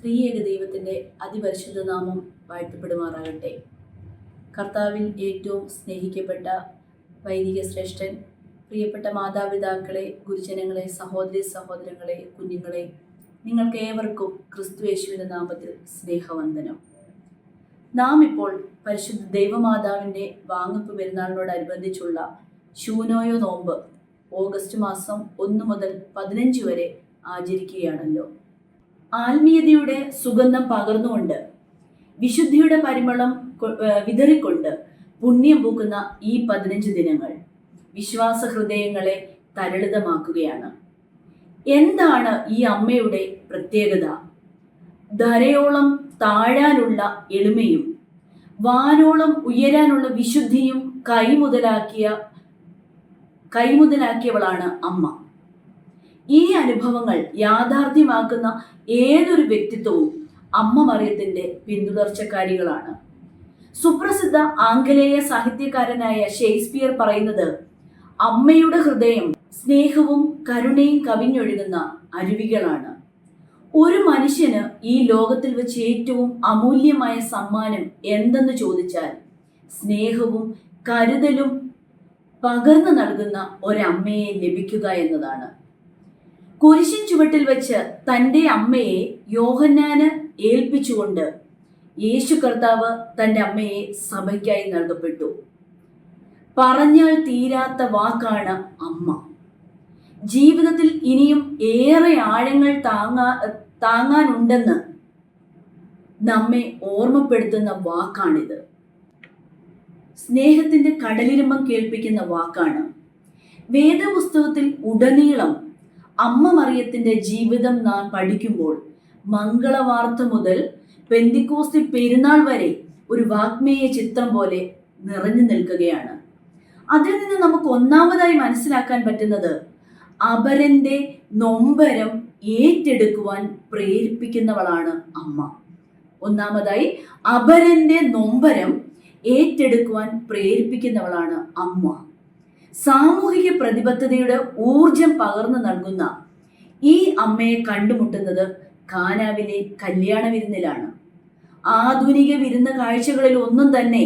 ത്രിയേക ദൈവത്തിന്റെ അതിപരിശുദ്ധ നാമം വാഴ്ത്തപ്പെടുമാറാകട്ടെ. കർത്താവിൽ ഏറ്റവും സ്നേഹിക്കപ്പെട്ട വൈദിക ശ്രേഷ്ഠൻ പ്രിയപ്പെട്ട മാതാപിതാക്കളെ ഗുരുജനങ്ങളെ സഹോദരി സഹോദരങ്ങളെ കുഞ്ഞുങ്ങളെ നിങ്ങൾക്ക് ഏവർക്കും ക്രിസ്തു യേശുവിന്റെ നാമത്തിൽ സ്നേഹവന്ദനം. നാം ഇപ്പോൾ പരിശുദ്ധ ദൈവമാതാവിന്റെ വാങ്ങപ്പ് പെരുന്നാളിനോടനുബന്ധിച്ചുള്ള ശൂനോയോ നോമ്പ് ഓഗസ്റ്റ് മാസം ഒന്ന് മുതൽ പതിനഞ്ച് വരെ ആചരിക്കുകയാണല്ലോ. ആത്മീയതയുടെ സുഗന്ധം പകർന്നുകൊണ്ട് വിശുദ്ധിയുടെ പരിമളം വിതറിക്കൊണ്ട് പുണ്യം പൂക്കുന്ന ഈ പതിനഞ്ച് ദിനങ്ങൾ വിശ്വാസ ഹൃദയങ്ങളെ തരളിതമാക്കുകയാണ്. എന്താണ് ഈ അമ്മയുടെ പ്രത്യേകത? ധരയോളം താഴാനുള്ള എളിമയും വാനോളം ഉയരാനുള്ള വിശുദ്ധിയും കൈമുതലാക്കിയ കൈമുതലാക്കിയവളാണ് അമ്മ. ഈ അനുഭവങ്ങൾ യാഥാർത്ഥ്യമാക്കുന്ന ഏതൊരു വ്യക്തിത്വവും അമ്മ മറിയത്തിന്റെ പിന്തുടർച്ചക്കാരികളാണ്. സുപ്രസിദ്ധ ആംഗലേയ സാഹിത്യകാരനായ ഷേക്സ്പിയർ പറയുന്നത് അമ്മയുടെ ഹൃദയം സ്നേഹവും കരുണയും കവിഞ്ഞൊഴുകുന്ന അരുവികളാണ്. ഒരു മനുഷ്യന് ഈ ലോകത്തിൽ വെച്ച് ഏറ്റവും അമൂല്യമായ സമ്മാനം എന്തെന്ന് ചോദിച്ചാൽ സ്നേഹവും കരുതലും പകർന്നു നൽകുന്ന ഒരമ്മയെ ലഭിക്കുക എന്നതാണ്. കുരിശിൻ ചുവട്ടിൽ വെച്ച് തന്റെ അമ്മയെ യോഹന്നാന് ഏൽപ്പിച്ചുകൊണ്ട് യേശു കർത്താവ് തന്റെ അമ്മയെ സഭയ്ക്കായി നൽകപ്പെട്ടു. പറഞ്ഞാൽ തീരാത്ത വാക്കാണ് അമ്മ. ജീവിതത്തിൽ ഇനിയും ഏറെ ആഴങ്ങൾ താങ്ങാ താങ്ങാനുണ്ടെന്ന് നമ്മെ ഓർമ്മപ്പെടുത്തുന്ന വാക്കാണിത്. സ്നേഹത്തിന്റെ കടലിരമ്പം കേൾപ്പിക്കുന്ന വാക്കാണ്. വേദപുസ്തകത്തിൽ ഉടനീളം അമ്മ മറിയത്തിന്റെ ജീവിതം നാം പഠിക്കുമ്പോൾ മംഗളവാർത്ത മുതൽ പെന്തിക്കോസ്തി പെരുന്നാൾ വരെ ഒരു വാഗ്മേയ ചിത്രം പോലെ നിറഞ്ഞു നിൽക്കുകയാണ്. അതിൽ നിന്ന് നമുക്ക് ഒന്നാമതായി മനസ്സിലാക്കാൻ പറ്റുന്നത് അപരന്റെ നൊമ്പരം ഏറ്റെടുക്കുവാൻ പ്രേരിപ്പിക്കുന്നവളാണ് അമ്മ. ഒന്നാമതായി അപരന്റെ നൊമ്പരം ഏറ്റെടുക്കുവാൻ പ്രേരിപ്പിക്കുന്നവളാണ് അമ്മ. സാമൂഹിക പ്രതിബദ്ധതയുടെ ഊർജം പകർന്നു നൽകുന്ന ഈ അമ്മയെ കണ്ടുമുട്ടുന്നത് കാനാവിലെ കല്യാണ വിരുന്നിലാണ്. ആധുനിക വിരുന്ന കാഴ്ചകളിൽ ഒന്നും തന്നെ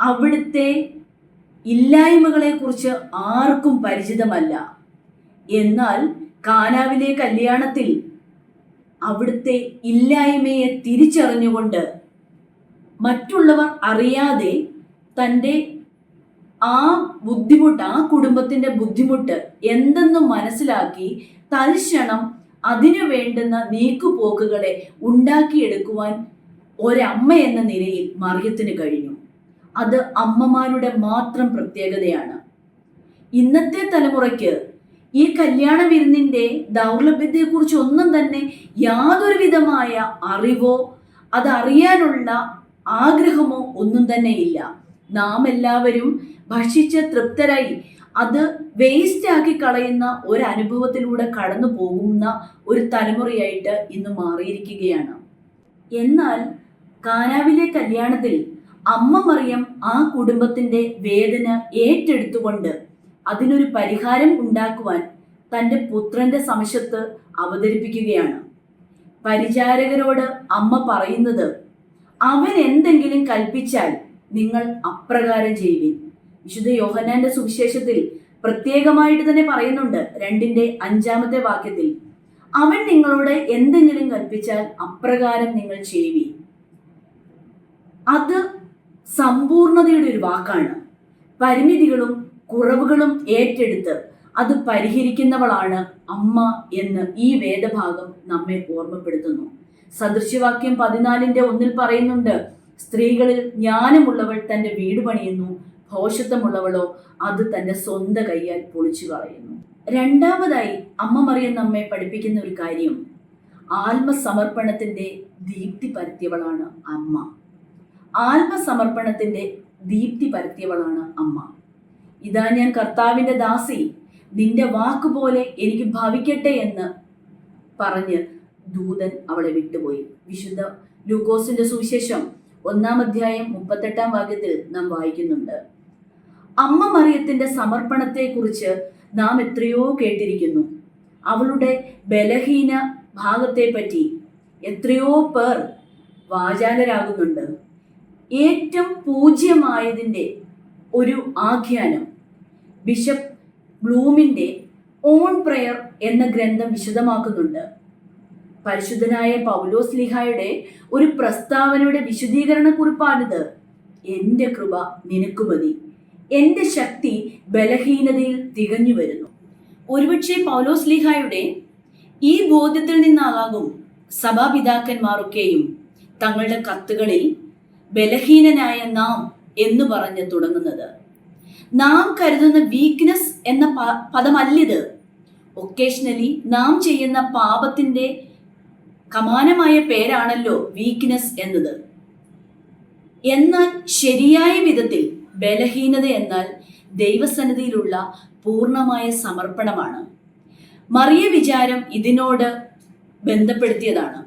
അവിടുത്തെ ഇല്ലായ്മകളെ കുറിച്ച് ആർക്കും പരിചിതമല്ല. എന്നാൽ കാനാവിലെ കല്യാണത്തിൽ അവിടുത്തെ ഇല്ലായ്മയെ തിരിച്ചറിഞ്ഞുകൊണ്ട് മറ്റുള്ളവർ അറിയാതെ തന്റെ ആ ബുദ്ധിമുട്ട് ആ കുടുംബത്തിന്റെ ബുദ്ധിമുട്ട് എന്തെന്ന് മനസ്സിലാക്കി തൽക്ഷണം അതിനു വേണ്ടുന്ന നീക്കുപോക്കുകളെ ഉണ്ടാക്കിയെടുക്കുവാൻ ഒരമ്മ എന്ന നിലയിൽ മറിയത്തിന് കഴിഞ്ഞു. അത് അമ്മമാരുടെ മാത്രം പ്രത്യേകതയാണ്. ഇന്നത്തെ തലമുറയ്ക്ക് ഈ കല്യാണ വിരുന്നിന്റെ ദൗർലഭ്യത്തെക്കുറിച്ച് ഒന്നും തന്നെ യാതൊരു വിധമായ അറിവോ അതറിയാനുള്ള ആഗ്രഹമോ ഒന്നും തന്നെ ഇല്ല. നാം എല്ലാവരും ഭക്ഷിച്ച് തൃപ്തരായി. അത് വേസ്റ്റ് ആക്കി കളയുന്ന ഒരു അനുഭവത്തിലൂടെ കടന്നു പോകുന്ന ഒരു തലമുറയായിട്ട് ഇന്ന് മാറിയിരിക്കുകയാണ്. എന്നാൽ കാനാവിലെ കല്യാണത്തിൽ അമ്മ മറിയം ആ കുടുംബത്തിന്റെ വേദന ഏറ്റെടുത്തുകൊണ്ട് അതിനൊരു പരിഹാരം ഉണ്ടാക്കുവാൻ തന്റെ പുത്രന്റെ സമശത്ത് അവതരിപ്പിക്കുകയാണ്. പരിചാരകരോട് അമ്മ പറയുന്നത് അവൻ എന്തെങ്കിലും കൽപ്പിച്ചാൽ നിങ്ങൾ അപ്രകാരം ചെയ്യുവിൻ. വിശുദ്ധ യോഹനാന്റെ സുവിശേഷത്തിൽ പ്രത്യേകമായിട്ട് തന്നെ പറയുന്നുണ്ട് രണ്ടിന്റെ അഞ്ചാമത്തെ വാക്യത്തിൽ. അവൻ നിങ്ങളോട് എന്തെങ്കിലും കൽപ്പിച്ചാൽ അപ്രകാരം നിങ്ങൾ ചെയ്യുവി അത് സമ്പൂർണതയുടെ ഒരു വാക്കാണ്. പരിമിതികളും കുറവുകളും ഏറ്റെടുത്ത് അത് പരിഹരിക്കുന്നവളാണ് അമ്മ എന്ന് ഈ വേദഭാഗം നമ്മെ ഓർമ്മപ്പെടുത്തുന്നു. സദൃശ്യവാക്യം പതിനാലിന്റെ ഒന്നിൽ പറയുന്നുണ്ട് സ്ത്രീകളിൽ ജ്ഞാനമുള്ളവൾ തന്റെ വീട് പണിയുന്നു ഭോഷത്വമുള്ളവളോ അത് തന്റെ സ്വന്തം കൈയാൽ പൊളിച്ചു കളയുന്നു. രണ്ടാമതായി അമ്മ മറിയം നമ്മെ പഠിപ്പിക്കുന്ന ഒരു കാര്യം ആത്മസമർപ്പണത്തിന്റെ ദീപ്തി പരത്തിയവളാണ് അമ്മ. ആത്മസമർപ്പണത്തിന്റെ ദീപ്തി പരത്തിയവളാണ് അമ്മ. ഇതാ ഞാൻ കർത്താവിന്റെ ദാസി നിന്റെ വാക്കുപോലെ എനിക്ക് ഭവിക്കട്ടെ എന്ന് പറഞ്ഞ് ദൂതൻ അവളെ വിട്ടുപോയി. വിശുദ്ധ ലൂക്കോസിന്റെ സുവിശേഷം ഒന്നാം അധ്യായം മുപ്പത്തെട്ടാം വാക്യത്തിൽ നാം വായിക്കുന്നുണ്ട്. അമ്മ മറിയത്തിന്റെ സമർപ്പണത്തെക്കുറിച്ച് നാം എത്രയോ കേട്ടിരിക്കുന്നു. അവളുടെ ബലഹീന ഭാഗത്തെപ്പറ്റി എത്രയോ പേർ വാചാലരാകുന്നുണ്ട്. ഏറ്റവും പൂജ്യമായതിന്റെ ഒരു ആഖ്യാനം ബിഷപ്പ് ബ്ലൂമിന്റെ ഓൺ പ്രയർ എന്ന ഗ്രന്ഥം വിശദമാക്കുന്നുണ്ട്. പരിശുദ്ധനായ പൗലോസ് ലിഹായുടെ ഒരു പ്രസ്താവനയുടെ വിശദീകരണ കുറിപ്പാണിത് എന്റെ കൃപ നിനക്ക് മതി എന്റെ ശക്തി ബലഹീനതയിൽ തികഞ്ഞു വരുന്നു. ഒരുപക്ഷെ പൗലോസ് ലിഹായുടെ ഈ ബോധ്യത്തിൽ നിന്നാകും സഭാപിതാക്കന്മാരൊക്കെയും തങ്ങളുടെ കത്തുകളിൽ ബലഹീനനായ നാം എന്ന് പറഞ്ഞ് തുടങ്ങുന്നത്. നാം കരുതുന്ന വീക്ക്നെസ് എന്ന പദമല്ലിത് ഒക്കേഷണലി നാം ചെയ്യുന്ന പാപത്തിന്റെ കമാനമായ പേരാണല്ലോ വീക്ക്നെസ് എന്നത്. എന്നാൽ ശരിയായ വിധത്തിൽ ബലഹീനത എന്നാൽ ദൈവസന്നിധിയിലുള്ള പൂർണമായ സമർപ്പണമാണ്. മറിയ വിചാരം ഇതിനോട് ബന്ധപ്പെടുത്തിയതാണ്.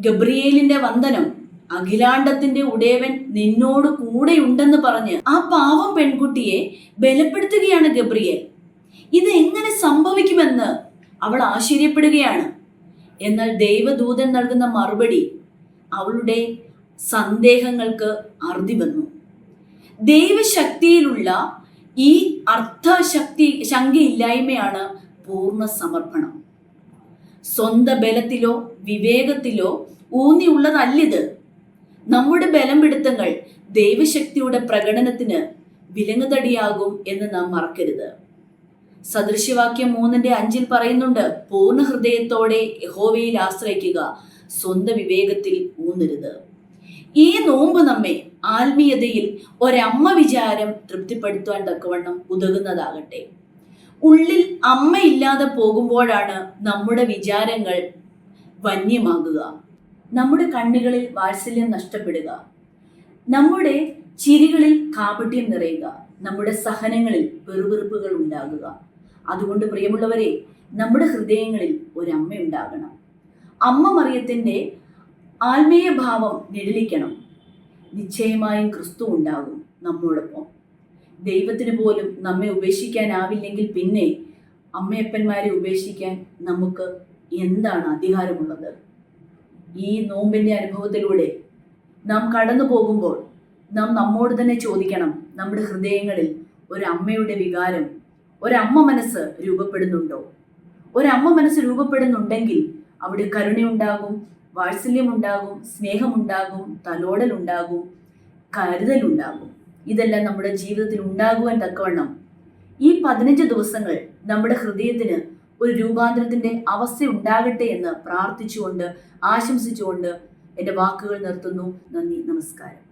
ഗബ്രിയേലിന്റെ വന്ദനം അഖിലാണ്ടത്തിന്റെ ഉടയവൻ നിന്നോട് കൂടെയുണ്ടെന്ന് പറഞ്ഞ് ആ പാവം പെൺകുട്ടിയെ ബലപ്പെടുത്തുകയാണ് ഗബ്രിയേൽ. ഇത് എങ്ങനെ സംഭവിക്കുമെന്ന് അവൾ ആശ്ചര്യപ്പെടുകയാണ്. എന്നാൽ ദൈവദൂതൻ നൽകുന്ന മറുപടി അവളുടെ സന്ദേഹങ്ങൾക്ക് അറുതി വന്നു. ദൈവശക്തിയിലുള്ള ഈ അർത്ഥശക്തി ശങ്കയില്ലായ്മയാണ് പൂർണ സമർപ്പണം സ്വന്ത ബലത്തിലോ വിവേകത്തിലോ ഊന്നിയുള്ളതല്ലിത്. നമ്മുടെ ബലം പിടുത്തങ്ങൾ ദൈവശക്തിയുടെ പ്രകടനത്തിന് വിലങ്ങുതടിയാകും എന്ന് നാം മറക്കരുത്. സദൃശ്യവാക്യം മൂന്നിന്റെ അഞ്ചിൽ പറയുന്നുണ്ട് പൂർണ ഹൃദയത്തോടെ യഹോവയിൽ ആശ്രയിക്കുക സ്വന്തം വിവേകത്തിൽ ഊന്നരുത്. ഈ നോമ്പ് നമ്മെ ആത്മീയതയിൽ ഒരമ്മ വിചാരം തൃപ്തിപ്പെടുത്തുവാൻ തക്കവണ്ണം ഉതകുന്നതാകട്ടെ. ഉള്ളിൽ അമ്മയില്ലാതെ പോകുമ്പോഴാണ് നമ്മുടെ വിചാരങ്ങൾ വന്യമാകുക. നമ്മുടെ കണ്ണുകളിൽ വാത്സല്യം നഷ്ടപ്പെടുക. നമ്മുടെ ചിരികളിൽ കാപട്യം നിറയുക. നമ്മുടെ സഹനങ്ങളിൽ വെറുവെറുപ്പുകൾ ഉണ്ടാകുക. അതുകൊണ്ട് പ്രിയമുള്ളവരെ നമ്മുടെ ഹൃദയങ്ങളിൽ ഒരമ്മ ഉണ്ടാകണം അമ്മ മറിയത്തിന്റെ ആത്മീയ ഭാവം നിഴലിക്കണം. നിശ്ചയമായും ക്രിസ്തു ഉണ്ടാകും നമ്മോടൊപ്പം. ദൈവത്തിന് പോലും നമ്മെ ഉപേക്ഷിക്കാനാവില്ലെങ്കിൽ പിന്നെ അമ്മയപ്പന്മാരെ ഉപേക്ഷിക്കാൻ നമുക്ക് എന്താണ് അധികാരമുള്ളത്? ഈ നോമ്പിന്റെ അനുഭവത്തിലൂടെ നാം കടന്നു പോകുമ്പോൾ നാം നമ്മോട് തന്നെ ചോദിക്കണം. നമ്മുടെ ഹൃദയങ്ങളിൽ ഒരു അമ്മയുടെ വികാരം ഒരമ്മ മനസ്സ് രൂപപ്പെടുന്നുണ്ടോ? ഒരമ്മ മനസ്സ് രൂപപ്പെടുന്നുണ്ടെങ്കിൽ അവിടെ കരുണയുണ്ടാകും വാത്സല്യമുണ്ടാകും സ്നേഹമുണ്ടാകും തലോടലുണ്ടാകും കരുതലുണ്ടാകും. ഇതെല്ലാം നമ്മുടെ ജീവിതത്തിൽ ഉണ്ടാകുവാൻ തക്കവണ്ണം ഈ പതിനഞ്ച് ദിവസങ്ങൾ നമ്മുടെ ഹൃദയത്തിന് ഒരു രൂപാന്തരത്തിന്റെ അവസ്ഥ ഉണ്ടാകട്ടെ എന്ന് പ്രാർത്ഥിച്ചുകൊണ്ട് ആശംസിച്ചുകൊണ്ട് എന്റെ വാക്കുകൾ നിർത്തുന്നു. നന്ദി നമസ്കാരം.